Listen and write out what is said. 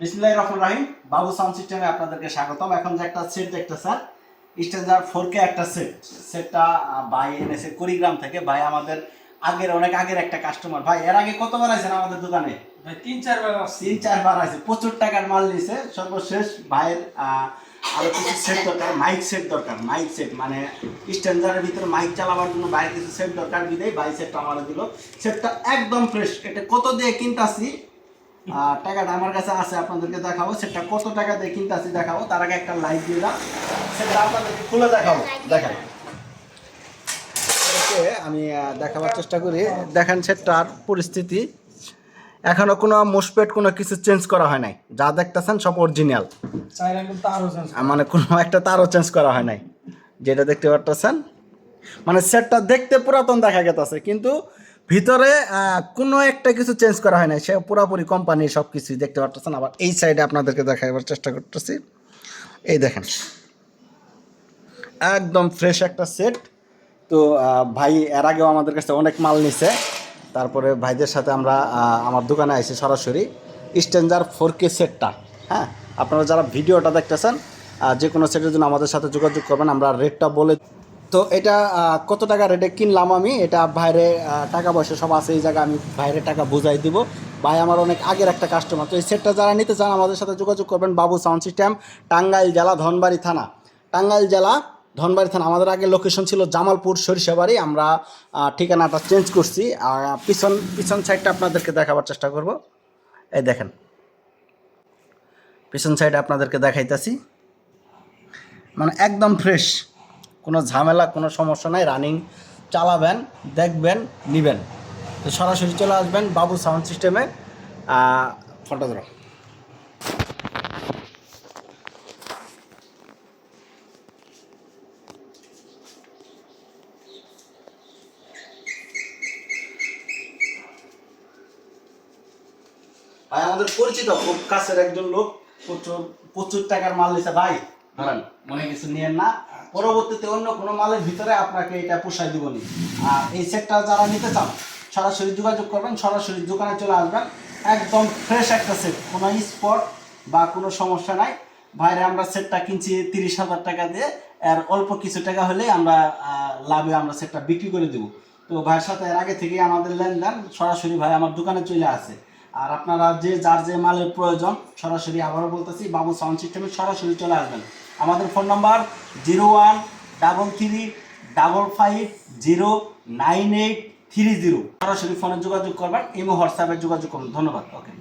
বিসমুল্লাহ রহমান রাহিম। বাবু সাউন্ড সিস্টেমে আপনাদেরকে স্বাগতম। এখন যে একটা সেট দেখতেছেন স্ট্যান্ডার্ড ফোর কে একটা সেট সেটটা ভাই এনেছে কুড়িগ্রাম থেকে। ভাই আমাদের আগের অনেক আগের একটা কাস্টমার ভাই এর আগে কতবার আছেন আমাদের দোকানে? ভাই তিন চারবার তিন চারবার আছে প্রচুর টাকার মাল নিয়েছে সর্বশেষ ভাইয়ের আরও কিছু সেট দরকার। মাইক সেট দরকার। মাইক সেট মানে স্ট্যান্ডার্ডের ভিতরে মাইক চালাবার জন্য বাইরে কিছু সেট দরকার। বিদেই বাই সেটটা আমার দিল। সেটটা একদম ফ্রেশ এটা কত দিয়ে কিনতাছি? আহ, টাকাটা আমার কাছে আছে আপনাদেরকে দেখাবো। সেটা কত টাকা দিয়ে কিনতে কিনতাছি দেখাবো। তার আগে একটা লাইট দিয়ে দাও। সেটটা আপনাদেরকে খুলে দেখাবো। দেখাই। আমি দেখাবার চেষ্টা করি। দেখেন সেটার পরিস্থিতি। এখনও কোনো মুসপেট কোনো কিছু চেঞ্জ করা হয় নাই। যা দেখতেছেন সব অরিজিনাল তারও চেঞ্জ মানে কোনো একটা তারও চেঞ্জ করা হয় নাই। যেটা দেখতে পারতেছেন। মানে সেটটা দেখতে পুরাতন দেখা গেতেছে কিন্তু ভিতরে কোনো একটা কিছু চেঞ্জ করা হয় না সে পুরোপুরি কোম্পানির সব কিছুই দেখতে পারতেছেন। আবার এই সাইডে আপনাদেরকে দেখাবার চেষ্টা করতেছি। এই দেখেন। একদম ফ্রেশ একটা সেট তো ভাই এর আগেও আমাদের কাছে অনেক মাল নিছে। তারপরে ভাইদের সাথে আমরা আমার দোকানে আইছি সরাসরি। স্ট্যান্ডার ফোর কে সেটটা হ্যাঁ? আপনারা যারা ভিডিওটা দেখতেছেন যে কোনো সেটের জন্য আমাদের সাথে যোগাযোগ করবেন। আমরা রেটটা বলে তো এটা কত টাকা রেটে কিনলাম আমি? এটা বাইরে টাকা পয়সা সব আছে, এই জায়গায় আমি বাইরে টাকা বুঝাই দিব। ভাই আমার অনেক আগের একটা কাস্টমার তো এই সেটটা যারা নিতে চান, আমাদের সাথে যোগাযোগ করবেন, বাবু সাউন্ড সিস্টেম টাঙ্গাইল জেলা, ধনবাড়ি থানা। টাঙ্গাইল জেলা, ধনবাড়ি থানা। আমাদের আগে লোকেশন ছিল জামালপুর, সরিষাবাড়ি। আমরা ঠিকানাটা চেঞ্জ করছি। আর পিছন পিছন সাইডটা আপনাদেরকে দেখাবার চেষ্টা করব। এই দেখেন। পিছন সাইডে আপনাদেরকে দেখাইতেছি। মানে একদম ফ্রেশ কোনো ঝামেলা, কোনো সমস্যা নাই রানিং চালাবেন, দেখবেন, নিবেন। তো সরাসরি চলে আসবেন বাবু সাউন্ড সিস্টেমে ফটোগ্রাফ ভাই, আমাদের পরিচিত খুব কাছের একজন লোক, প্রচুর প্রচুর টাকার মাল নিছে ভাই। ধরেন, মনে কিছু নিয়েন না। পরবর্তীতে অন্য কোনো মালের ভিতরে আপনাকে এটা পোষায় দিব নি। আর এই সেটটা যারা নিতে চান, সরাসরি যোগাযোগ করবেন, সরাসরি দোকানে চলে আসবেন। একদম ফ্রেশ একটা সেট কোনো স্পট বা কোনো সমস্যা নাই। বাইরে আমরা সেটটা কিনছি তিরিশ হাজার টাকা দিয়ে। আর অল্প কিছু টাকা হলে আমরা লাভে আমরা সেটটা বিক্রি করে দেবো। তো ভাইয়ের সাথে এর আগে থেকেই আমাদের লেনদেন, সরাসরি ভাই আমার দোকানে চলে আসে। আর আপনারা যে, যার যে মালের প্রয়োজন, সরাসরি আবারও বলতেছি, বাবু সাউন্ড সিস্টেমে সরাসরি চলে আসবেন। আমাদের phone number zero one double three double five zero nine eight three zero সরাসরি ফোনে যোগাযোগ করবেন ইমো হোয়াটসঅ্যাপে যোগাযোগ করুন। ধন্যবাদ। ওকে